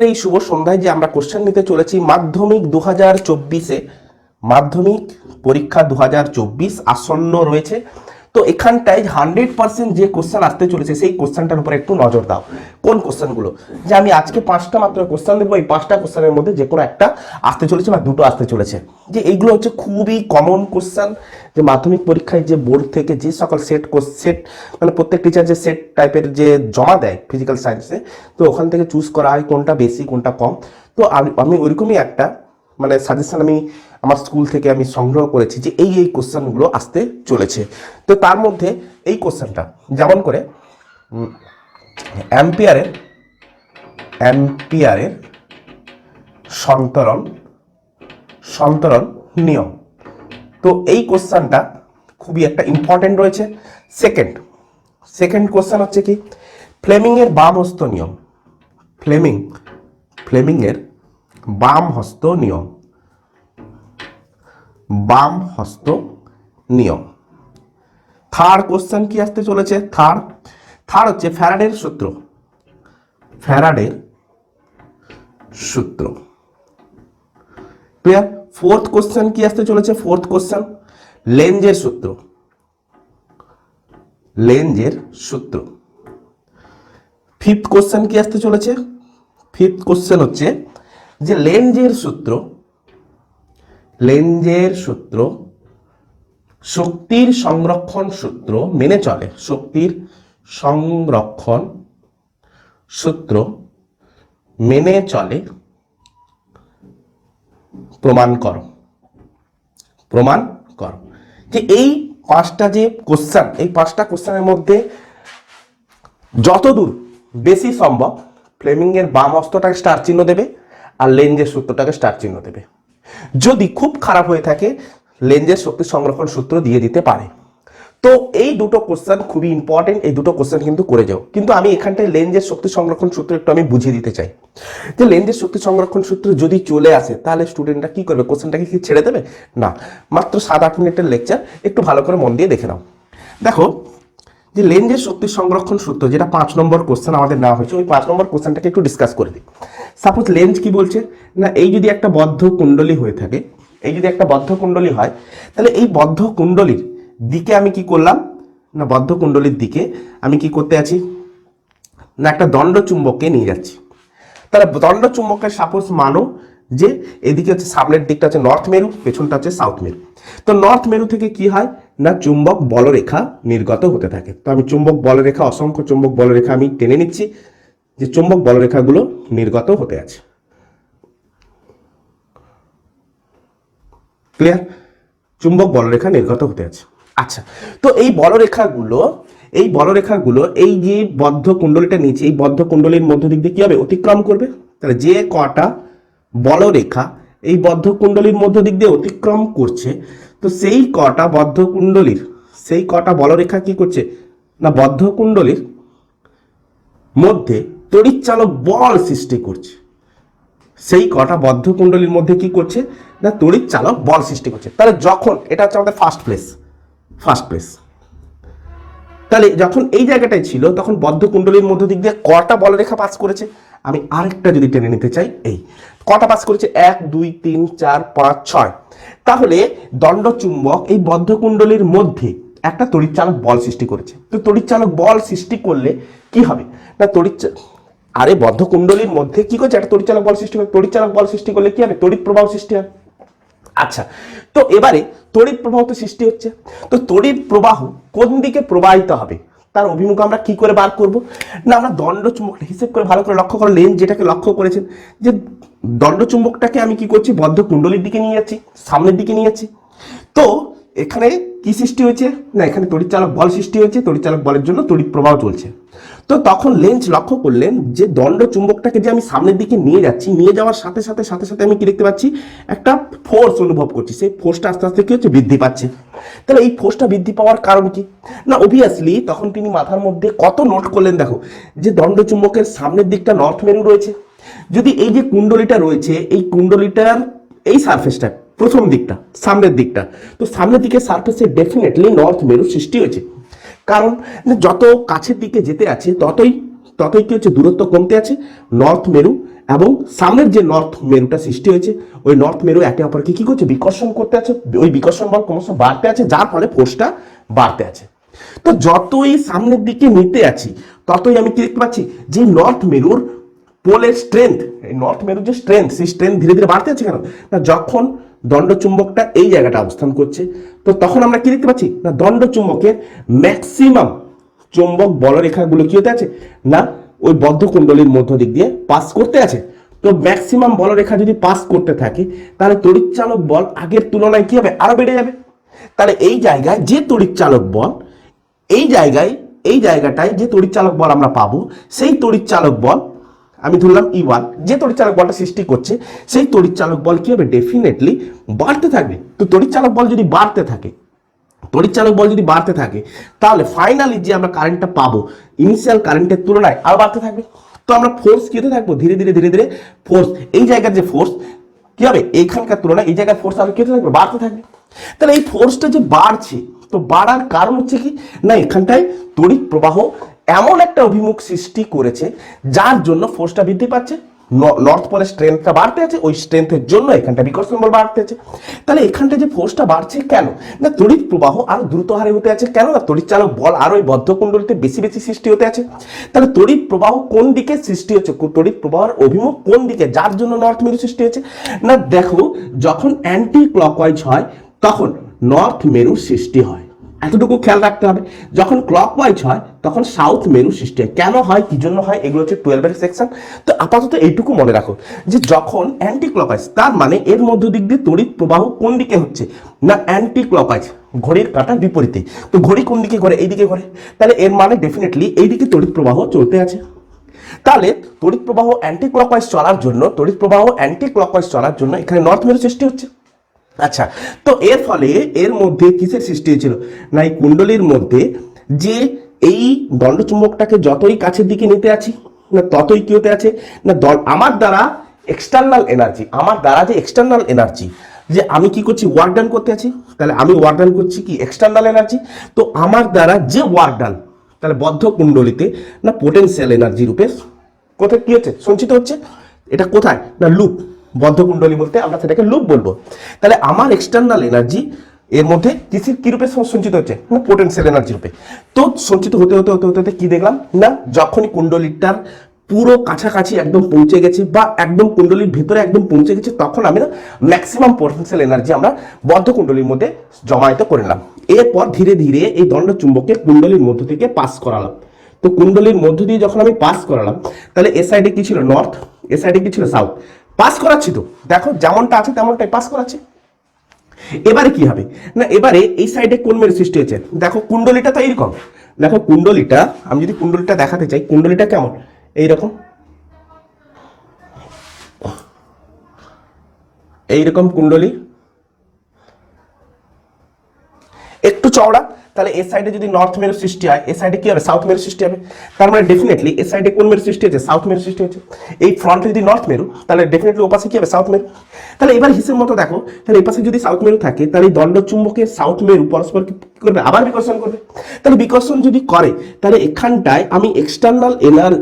এই শুভ সন্ধ্যায় যে আমরা কোশ্চেন নিতে চলেছি, মাধ্যমিক দু হাজার চব্বিশে। মাধ্যমিক পরীক্ষা দু হাজার চব্বিশ আসন্ন রয়েছে। তো এখানটায় হান্ড্রেড পার্সেন্ট যে কোশ্চেন আসতে চলেছে, সেই কোশ্চেনটার উপরে একটু নজর দাও। কোন কোশ্চেনগুলো যে আমি আজকে পাঁচটা মাত্র কোশ্চেন দেবো এই পাঁচটা কোশ্চেনের মধ্যে যে কোনো একটা আসতে চলেছে বা দুটো আসতে চলেছে। যে এইগুলো হচ্ছে খুবই কমন কোশ্চেন যে মাধ্যমিক পরীক্ষায় যে বোর্ড থেকে যে সকল সেট সেট মানে প্রত্যেক টিচার যে সেট টাইপের যে জমা দেয় ফিজিক্যাল সায়েন্সে তো ওখান থেকে চুজ করা হয় কোনটা বেশি, কোনটা কম। তো আমি ওইরকমই একটা মানে সাজেশন আমি আমার স্কুল থেকে আমি সংগ্রহ করেছি যে এই এই কোশ্চেনগুলো আসতে চলেছে। তো তার মধ্যে এই কোশ্চেনটা, যেমন করে অ্যাম্পিয়ারের অ্যাম্পিয়ারের সন্তরণ সন্তরণ নিয়ম। তো এই কোশ্চেনটা খুবই একটা ইম্পর্টেন্ট রয়েছে। সেকেন্ড সেকেন্ড কোশ্চেন হচ্ছে কি? ফ্লেমিংয়ের বাম হস্ত নিয়ম। ফ্লেমিং, ফ্লেমিংয়ের বাম হস্ত নিয়ম। বাম হস্ত নিয়ম। থার্ড কোশ্চেন কি আসতে চলেছে? থার্ড থার্ড হচ্ছে ফ্যারাডের সূত্র। ফ্যারাডের সূত্র। ক্লিয়ার ফোর্থ কোশ্চেন কি আসতে চলেছে? ফোর্থ কোশ্চেন লেঞ্জের সূত্র। লেঞ্জের সূত্র। ফিফথ কোশ্চেন কি আসতে চলেছে? ফিফথ কোশ্চেন হচ্ছে যে লেঞ্জের সূত্র লেঞ্জের সূত্র, শক্তির সংরক্ষণ সূত্র মেনে চলে। শক্তির সংরক্ষণ সূত্র মেনে চলে। প্রমাণ করো। প্রমাণ করো। যে এই পাঁচটা যে কোশ্চেন এই পাঁচটা কোশ্চেনের মধ্যে যতদূর বেশি সম্ভব ফ্লেমিংয়ের বাম হস্তটাকে স্টার চিহ্ন দেবে আর লেঞ্জের সূত্রটাকে স্টার চিহ্ন দেবে। যদি খুব খারাপ হয়ে থাকে লেঞ্জের শক্তি সংরক্ষণ সূত্র দিয়ে দিতে পারে। তো এই দুটো কোশ্চেন খুবই ইম্পর্টেন্ট এই দুটো কোশ্চেন কিন্তু করে যাও। কিন্তু আমি এখানটায় লেঞ্জের শক্তি সংরক্ষণ সূত্র একটু আমি বুঝিয়ে দিতে চাই। যে লেঞ্জের শক্তি সংরক্ষণ সূত্র যদি চলে আসে, তাহলে স্টুডেন্টরা কি করবে? কোশ্চেনটাকে কি ছেড়ে দেবে? না। মাত্র সাত আট মিনিটের লেকচার একটু ভালো করে মন দিয়ে দেখে নাও। দেখো যে লেঞ্জের শক্তি সংরক্ষণ সূত্র, যেটা পাঁচ নম্বর কোশ্চেন আমাদের নেওয়া হয়েছে, ওই পাঁচ নম্বর কোশ্চেনটাকে একটু ডিসকাস করে দিই। সাপোজ লেন্স কি বলছে? না, এই যদি একটা বদ্ধ কুণ্ডলী হয়ে থাকে, এই যদি একটা বদ্ধ কুণ্ডলী হয়, তাহলে এই বদ্ধ কুণ্ডলীর দিকে আমি কি করলাম? না, বদ্ধ কুণ্ডলীর দিকে আমি কি করতে আছি? না, একটা দণ্ড চুম্বককে নিয়ে যাচ্ছি। তাহলে দণ্ড চুম্বকের সাপোজ মানো যে এদিকে হচ্ছে সামনের দিকটা হচ্ছে নর্থ মেরু পেছনটা হচ্ছে সাউথ মেরু তো নর্থ মেরু থেকে কি হয়? না, চুম্বক বলরেখা নির্গত হতে থাকে। তো আমি চুম্বক বলরেখা, অসংখ্য চুম্বক বলরেখা আমি টেনে নিচ্ছি যে চুম্বক বলরেখাগুলো নির্গত হতে আছে। ক্লিয়ার চুম্বক বলরেখা নির্গত হতে আছে। আচ্ছা তো এই বলরেখাগুলো এই বলরেখাগুলো, এই যে বদ্ধ কুণ্ডলীটা নিচে, এই বদ্ধ কুণ্ডলীর মধ্য দিক দিয়ে কি হবে? অতিক্রম করবে? তাহলে যে কটা বলরেখা এই বদ্ধ কুণ্ডলীর মধ্য দিক দিয়ে অতিক্রম করছে। তো সেই কটা বদ্ধ কুণ্ডলীর সেই কটা বলরেখা কি করছে? না বদ্ধ কুণ্ডলীর মধ্যে তড়িৎচালক বল সৃষ্টি করছে। সেই কটা বদ্ধ কুণ্ডলীর মধ্যে কি করছে? না তড়িৎ চালক বল সৃষ্টি করছে। তাহলে যখন, এটা হচ্ছে আমাদের ফার্স্ট প্লেস ফার্স্ট প্লেস তাহলে যখন এই জায়গাটায় ছিল, তখন বদ্ধ কুণ্ডলীর মধ্য দিক দিয়ে কটা বলরেখা পাস করেছে? আমি আরেকটা যদি টেনে নিতে চাই, এই কটা পাস করেছে? এক, দুই, তিন, চার, পাঁচ, ছয়। তাহলে দণ্ডচুম্বক এই বদ্ধ কুণ্ডলীর মধ্যে একটা তড়িৎচালক বল সৃষ্টি করেছে। তো তড়িৎচালক বল সৃষ্টি করলে কি হবে? না তড়িৎ আরে বদ্ধ কুণ্ডলীর মধ্যে কি করছে? একটা তড়িৎচালক বল সৃষ্টি করে তড়িৎচালক বল সৃষ্টি করলে কি হবে? তড়িৎ প্রবাহ সৃষ্টি হয়। আচ্ছা তো এবারে তড়িৎ প্রবাহ তো সৃষ্টি হচ্ছে। তো তড়িৎ প্রবাহ কোন দিকে প্রবাহিত হবে? তার অভিমুখ আমরা কি করে বার করব? না, আমরা দণ্ড চুম্বকটা হিসেব করে ভালো করে লক্ষ্য করো লেন যেটাকে লক্ষ্য করেছেন, যে দণ্ড চুম্বকটাকে আমি কি করছি? বদ্ধ কুণ্ডলীর দিকে নিয়ে যাচ্ছি, সামনের দিকে নিয়ে যাচ্ছি। তো এখানে কি সৃষ্টি হয়েছে? না, এখানে তড়িৎচালক বল সৃষ্টি হয়েছে তড়িৎচালক বলের জন্য তড়িৎ প্রবাহ চলছে। তো তখন লেন্স লক্ষ্য করলেন যে দণ্ড চুম্বকটাকে যে আমি সামনের দিকে নিয়ে যাচ্ছি, নিয়ে যাওয়ার সাথে সাথে সাথে সাথে আমি কি দেখতে পাচ্ছি? একটা ফোর্স অনুভব করছি। সেই ফোর্সটা আস্তে আস্তে কি হচ্ছে? বৃদ্ধি পাচ্ছে। তাহলে এই ফোর্সটা বৃদ্ধি পাওয়ার কারণ কি? না অবভিয়াসলি তখন তিনি মাথার মধ্যে কত নোট করলেন দেখো, যে দণ্ড চুম্বকের সামনের দিকটা নর্থ মেরু রয়েছে। যদি এই যে কুণ্ডলিটা রয়েছে, এই কুণ্ডলিটার এই সারফেসটা প্রথম দিকটা, সামনের দিকটা। তো সামনের দিকে সারফেসে ডেফিনেটলি নর্থ মেরু সৃষ্টি হয়েছে। কারণ যত কাছের দিকে যেতে আছে, ততই ততই কি হচ্ছে, দূরত্ব কমতে আছে। নর্থ মেরু এবং সামনের যে নর্থ মেরুটা সৃষ্টি হয়েছে, ওই নর্থ মেরু একে অপরকে কি করছে, বিকর্ষণ করতে আছে। ওই বিকর্ষণ বল ক্রমশ বাড়তে আছে, যার ফলে ফোর্সটা বাড়তে আছে। তো যতই সামনের দিকে নিতে আছি, ততই আমি কি দেখতে পাচ্ছি যে নর্থ মেরুর পোলের স্ট্রেংথ এই নর্থ মেরুর যে স্ট্রেংথ সেই স্ট্রেংথ ধীরে ধীরে বাড়তে আছে কেন? না, যখন দণ্ডচুম্বকটা এই জায়গাটা অবস্থান করছে, তো তখন আমরা কি দেখতে পাচ্ছি? না, দণ্ডচুম্বকের ম্যাক্সিমাম চুম্বক বলরেখাগুলো কি হতে আছে? না, ওই বদ্ধ কুণ্ডলীর মধ্য দিক দিয়ে পাস করতে আছে। তো ম্যাক্সিমাম বলরেখা যদি পাস করতে থাকে, তাহলে তড়িৎচালক বল আগের তুলনায় কি হবে? আরও বেড়ে যাবে। তাহলে এই জায়গায় যে তড়িৎচালক বল, এই জায়গায়, এই জায়গাটায় যে তড়িৎচালক বল আমরা পাবো, সেই তড়িৎচালক বল আমি ধরলাম ই ওয়ান যে তড়িৎচালক বলটা সৃষ্টি করছে, সেই তড়িৎচালক বল কি হবে? ডেফিনেটলি বাড়তে থাকবে। তো তড়িৎচালক বল যদি বাড়তে থাকে, তড়িৎচালক বল যদি বাড়তে থাকে, তাহলে ফাইনালি যে আমরা কারেন্টটা পাবো ইনিশিয়াল কারেন্টের তুলনায় আরও বাড়তে থাকবে। তো আমরা ফোর্স কি হতে থাকব? ধীরে ধীরে ধীরে ধীরে ফোর্স এই জায়গার যে ফোর্স কি হবে? এইখানকার তুলনায় এই জায়গায় ফোর্স আরও কি হতে থাকবে? বাড়তে থাকবে। তাহলে এই ফোর্সটা যে বাড়ছে, তো বাড়ার কারণ হচ্ছে কি? না, এখানটায় তড়িৎ প্রবাহ এমন একটা অভিমুখ সৃষ্টি করেছে, যার জন্য ফোর্সটা বৃদ্ধি পাচ্ছে নর্থ পোলের স্ট্রেংথটা বাড়তে আছে, ওই স্ট্রেংথের জন্য এখানটা বিকর্ষণ বল বাড়তে আছে। তাহলে এখানটা যে ফোর্সটা বাড়ছে কেন? না, তড়িৎ প্রবাহ আরও দ্রুত হারে হতে আছে, কেন না, তড়িৎ চালক বল আরও এই বদ্ধকুণ্ডলিতে বেশি বেশি সৃষ্টি হতে আছে? তাহলে তড়িৎ প্রবাহ কোন দিকে সৃষ্টি হচ্ছে? তড়িৎ প্রবাহের অভিমুখ কোন দিকে? যার জন্য নর্থ মেরু সৃষ্টি হচ্ছে না, দেখো, যখন অ্যান্টি ক্লকওয়াইজ হয়, তখন নর্থ মেরু সৃষ্টি হয়। এতটুকু খেয়াল রাখতে হবে। যখন ক্লকওয়াইজ হয় তখন সাউথ মেরু সৃষ্টি হয়। কেন হয়? কি জন্য হয়? এগুলো হচ্ছে টুয়েলভের সেকশন তো আপাতত এইটুকু মনে রাখো যে যখন অ্যান্টি ক্লকওয়াইজ তার মানে এর মধ্য দিক দিয়ে তড়িৎ প্রবাহ কোন দিকে হচ্ছে? না অ্যান্টি ক্লকওয়াইজ ঘড়ির কাঁটার বিপরীতে। তো ঘড়ি কোন দিকে ঘরে? এইদিকে ঘরে। তাহলে এর মানে ডেফিনেটলি এইদিকে তড়িৎ প্রবাহ চলতে আছে। তাহলে তড়িৎ প্রবাহ অ্যান্টি ক্লকওয়াইজ চলার জন্য, তড়িৎ প্রবাহ অ্যান্টি ক্লকওয়াইজ চলার জন্য এখানে নর্থ মেরু সৃষ্টি হচ্ছে। আচ্ছা তো এর ফলে এর মধ্যে কিসের সৃষ্টি হয়েছিল? না, এই কুণ্ডলীর মধ্যে যে এই দণ্ডচুম্বকটাকে যতই কাছের দিকে নিতে আছি, না ততই কি হতে আছে, না আমার দ্বারা এক্সটার্নাল এনার্জি আমার দ্বারা যে এক্সটার্নাল এনার্জি যে আমি কি করছি ওয়ার্ক ডান করতে আছি, তাহলে আমি ওয়ার্ক ডান করছি কি? এক্সটার্নাল এনার্জি তো আমার দ্বারা যে ওয়ার্ক ডান তাহলে বদ্ধ কুণ্ডলিতে না পোটেনশিয়াল এনার্জি রূপে কোথায় কি হচ্ছে? সঞ্চিত হচ্ছে। এটা কোথায়? না লুপ বদ্ধকুণ্ডলী বলতে আমরা সেটাকে লুপ বলব। তাহলে আমার এক্সটার্নাল এনার্জি এর মধ্যে কিসের কি রূপে সঞ্চিত হচ্ছে? না পোটেনশিয়াল এনার্জি রূপে। তো সঞ্চিত হতে হতে হতে হতে হতে কি দেখলাম? না, যখনই কুণ্ডলীটার পুরো কাছাকাছি একদম পৌঁছে গেছে বা একদম কুণ্ডলীর ভিতরে একদম পৌঁছে গেছে, তখন আমি না ম্যাক্সিমাম পোটেনশিয়াল এনার্জি আমরা বদ্ধ কুণ্ডলীর মধ্যে জমায়েত নিলাম। এরপর ধীরে ধীরে এই দণ্ড চুম্বককে কুণ্ডলীর মধ্য থেকে পাস করালাম। তো কুণ্ডলীর মধ্য দিয়ে যখন আমি পাস করালাম, তাহলে এ সাইডে কি ছিল? নর্থ এ সাইডে কি ছিল? সাউথ পাস করাচ্ছি তো। দেখো, যেমনটা আছে তেমনটাই পাস করাচ্ছি। এবারে কি হবে? না, এবারে এই সাইডে কোন মেরু সৃষ্টি হয়েছে। দেখো, কুণ্ডলিটা তো এইরকম দেখো, কুণ্ডলিটা, আমি যদি কুণ্ডলিটা দেখাতে চাই, কুণ্ডলিটা কেমন? এইরকম। এইরকম কুণ্ডলী একটু চওড়া, তাহলে এ সাইডে যদি নর্থ মেরু সৃষ্টি হয়, এ সাইডে কি হবে? সাউথ মেরু সৃষ্টি হবে। তার মানে ডেফিনেটলি এ সাইডে কোন মেরু সৃষ্টি হচ্ছে সাউথ মেরু সৃষ্টি হচ্ছে এই ফ্রন্টে যদি নর্থ মেরু, তাহলে ডেফিনেটলি ওপাশে কি হবে? সাউথ মেরু। তাহলে এবার হিসেব মতো দেখো, তাহলে এই পাশে যদি সাউথ মেরু থাকে, তাহলে এই দণ্ড চুম্বকের সাউথ মেরু পরস্পর কি করবে? আবার বিকর্ষণ করবে। তাহলে বিকর্ষণ যদি করে, তাহলে এখানটায় আমি এক্সটার্নাল এনার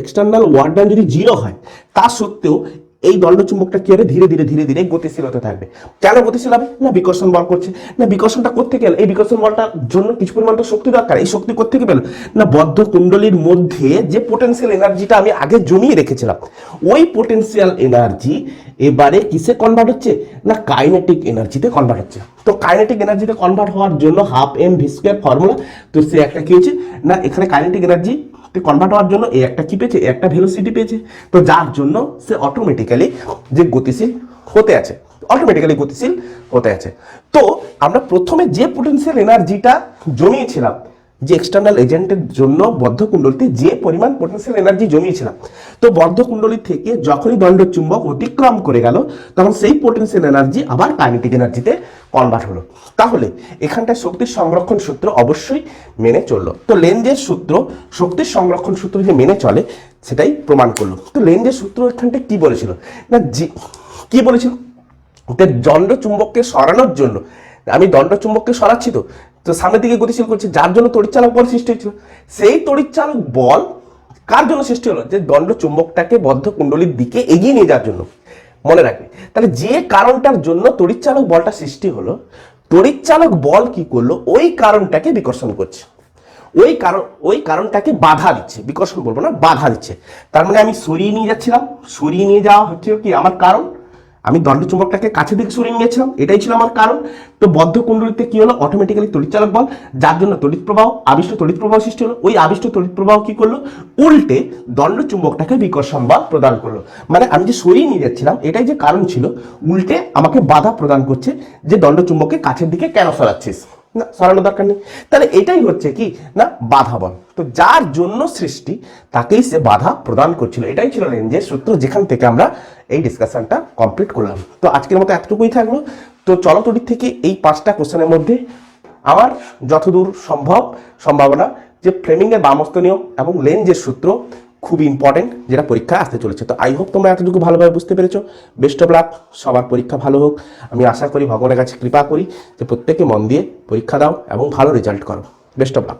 এক্সটার্নাল ওয়ার্ডান যদি জিরো হয়, তা সত্ত্বেও এই দণ্ডচুম্বকটা কি হবে? ধীরে ধীরে ধীরে ধীরে গতিশীল হতে থাকবে। কেন গতিশীল হবে? না বিকর্ষণ বল করছে। না বিকর্ষণটা করতে গেলে এই বিকর্ষণ বলটার জন্য কিছু পরিমাণ তো শক্তি দরকার। এই শক্তি করতে গেলে না বদ্ধ কুণ্ডলীর মধ্যে যে পোটেনশিয়াল এনার্জিটা আমি আগে জমিয়ে রেখেছিলাম, ওই পোটেনশিয়াল এনার্জি এবারে কিসে কনভার্ট হচ্ছে? না কাইনেটিক এনার্জিতে কনভার্ট হচ্ছে। তো কাইনেটিক এনার্জিতে কনভার্ট হওয়ার জন্য half m v square formula তো সে একটা কি হচ্ছে না এখানে কাইনেটিক এনার্জি কনভার্ট হওয়ার জন্য এ একটা কি পেয়েছে এ একটা ভেলোসিটি পেয়েছে। তো যার জন্য সে অটোমেটিক্যালি যে গতিশীল হতে আছে অটোমেটিক্যালি গতিশীল হতে আছে। তো আমরা প্রথমে যে পোটেন্সিয়াল এনার্জিটা জমিয়েছিলাম যে এক্সটার্নাল এজেন্টের জন্য বদ্ধকুণ্ডলিতে যে পরিমাণ পোটেনশিয়াল এনার্জি জমিয়েছিলাম, তো বদ্ধকুণ্ডলী থেকে যখনই দণ্ড চুম্বক অতিক্রম করে গেল, তখন সেই পোটেন্সিয়াল এনার্জি আবার কাইনেটিক এনার্জিতে কনভার্ট হলো। তাহলে এখানটায় শক্তির সংরক্ষণ সূত্র অবশ্যই মেনে চলল। তো লেন্সের সূত্র, শক্তির সংরক্ষণ সূত্র যে মেনে চলে, সেটাই প্রমাণ করল। তো লেন্সের সূত্র এখানটায় কি বলেছিল? না যে কি বলেছিল? দণ্ড চুম্বককে সরানোর জন্য, আমি দণ্ড চুম্বককে সরাচ্ছি তো তো সামনের দিকে গতিশীল করছে, যার জন্য তড়িৎচালক বল সৃষ্টি হয়েছিল। সেই তড়িৎচালক বল কার জন্য সৃষ্টি হলো? যে দণ্ড চুম্বকটাকে বদ্ধ কুণ্ডলীর দিকে এগিয়ে নিয়ে যাওয়ার জন্য। মনে রাখবে। তাহলে যে কারণটার জন্য তড়িৎচালক বলটা সৃষ্টি হলো, তড়িৎচালক বল কি করল? ওই কারণটাকে বিকর্ষণ করছে। ওই কারণ, ওই কারণটাকে বাধা দিচ্ছে। বিকর্ষণ বলব না, বাধা দিচ্ছে। তার মানে আমি সরিয়ে নিয়ে যাচ্ছিলাম। সরিয়ে নিয়ে যাওয়া হচ্ছে কি? আমার কারণ? আমি দণ্ড চুম্বকটাকে কাছে দিকে সরিয়ে নিয়েছিলাম, এটাই ছিল আমার কারণ। তো বদ্ধ কুণ্ডলিতে কি হলো? অটোমেটিক্যালি তড়িৎচালক বল, যার জন্য তড়িৎ প্রবাহ, আবিষ্ট তড়িৎ প্রবাহ সৃষ্টি হলো। ওই আবিষ্ট তড়িৎ প্রবাহ কি করল? উল্টে দণ্ডচুম্বকটাকে বিকর্ষণ বল প্রদান করল। মানে আমি যে সরিয়ে নিয়ে যাচ্ছিলাম, এটাই যে কারণ ছিল, উল্টে আমাকে বাধা প্রদান করছে যে দণ্ডচুম্বককে কাছের দিকে কেন সরাচ্ছিস? না, সরানোর দরকার নেই। তাহলে এটাই হচ্ছে কি? না বাধা বল তো যার জন্য সৃষ্টি, তাকেই সে বাধা প্রদান করছিল। এটাই ছিল রেঞ্জের সূত্র যেখান থেকে আমরা এই ডিসকাশনটা কমপ্লিট করলাম। তো আজকের মতো এতটুকুই থাকল। তো চলতরির থেকে এই পাঁচটা কোশ্চেনের মধ্যে আমার যতদূর সম্ভব সম্ভাবনা যে ফ্লেমিংয়ের বামস্ত নিয়ম এবং লেঞ্জের সূত্র খুব ইম্পর্টেন্ট যেটা পরীক্ষা আসতে চলেছে। তো আই হোপ তোমরা এতটুকু ভালোভাবে বুঝতে পেরেছ। বেস্ট অফ লাক সবার পরীক্ষা ভালো হোক। আমি আশা করি ভগবানের কাছে কৃপা করি যে প্রত্যেকে মন দিয়ে পরীক্ষা দাও এবং ভালো রেজাল্ট করো। Best of luck